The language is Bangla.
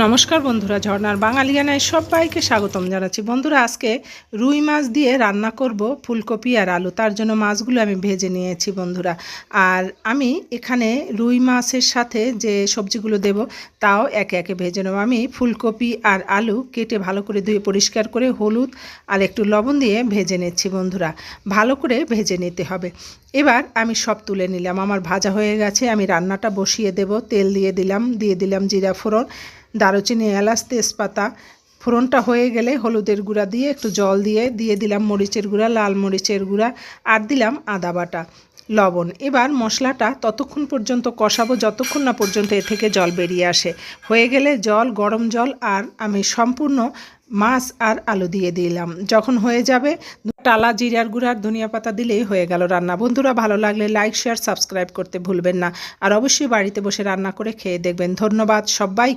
নমস্কার বন্ধুরা ঝর্নার বাঙালিয়ানায় সবাইকে স্বাগতম জানাচ্ছি। বন্ধুরা, আজকে রুই মাছ দিয়ে রান্না করব ফুলকপি আর আলু, তার জন্য মাছগুলো আমি ভেজে নিয়েছি বন্ধুরা। আর আমি এখানে রুই মাছের সাথে যে সবজিগুলো দেব, তাও একে একে ভেজে নেব। আমি ফুলকপি আর আলু কেটে ভালো করে ধুয়ে পরিষ্কার করে হলুদ আর একটু লবণ দিয়ে ভেজে নিচ্ছি বন্ধুরা। ভালো করে ভেজে নিতে হবে। এবার আমি সব তুলে নিলাম। আমার ভাজা হয়ে গেছে, আমি রান্নাটা বসিয়ে দেব। তেল দিয়ে দিলাম দিয়ে দিলাম জিরা ফোড়ন। দারুচিনি, এলাচ, তেজপাতা, ফোড়নটা হয়ে গেলে হলুদের গুঁড়া দিয়ে একটু জল দিয়ে দিয়ে দিলাম মরিচের গুঁড়া, লাল মরিচের গুঁড়া আর দিলাম আদা বাটা, লবণ। এবার মশলাটা ততক্ষণ পর্যন্ত কষাবো, যতক্ষণ না পর্যন্ত এ থেকে জল বেরিয়ে আসে। হয়ে গেলে জল, গরম জল আর আমি সম্পূর্ণ মাছ আর আলু দিয়ে দিলাম। যখন হয়ে যাবে, টালা, জিরার গুঁড়ার ধনিয়া পাতা দিলেই হয়ে গেল রান্না। বন্ধুরা, ভালো লাগলে লাইক, শেয়ার, সাবস্ক্রাইব করতে ভুলবেন না। আর অবশ্যই বাড়িতে বসে রান্না করে খেয়ে দেখবেন। ধন্যবাদ সবাই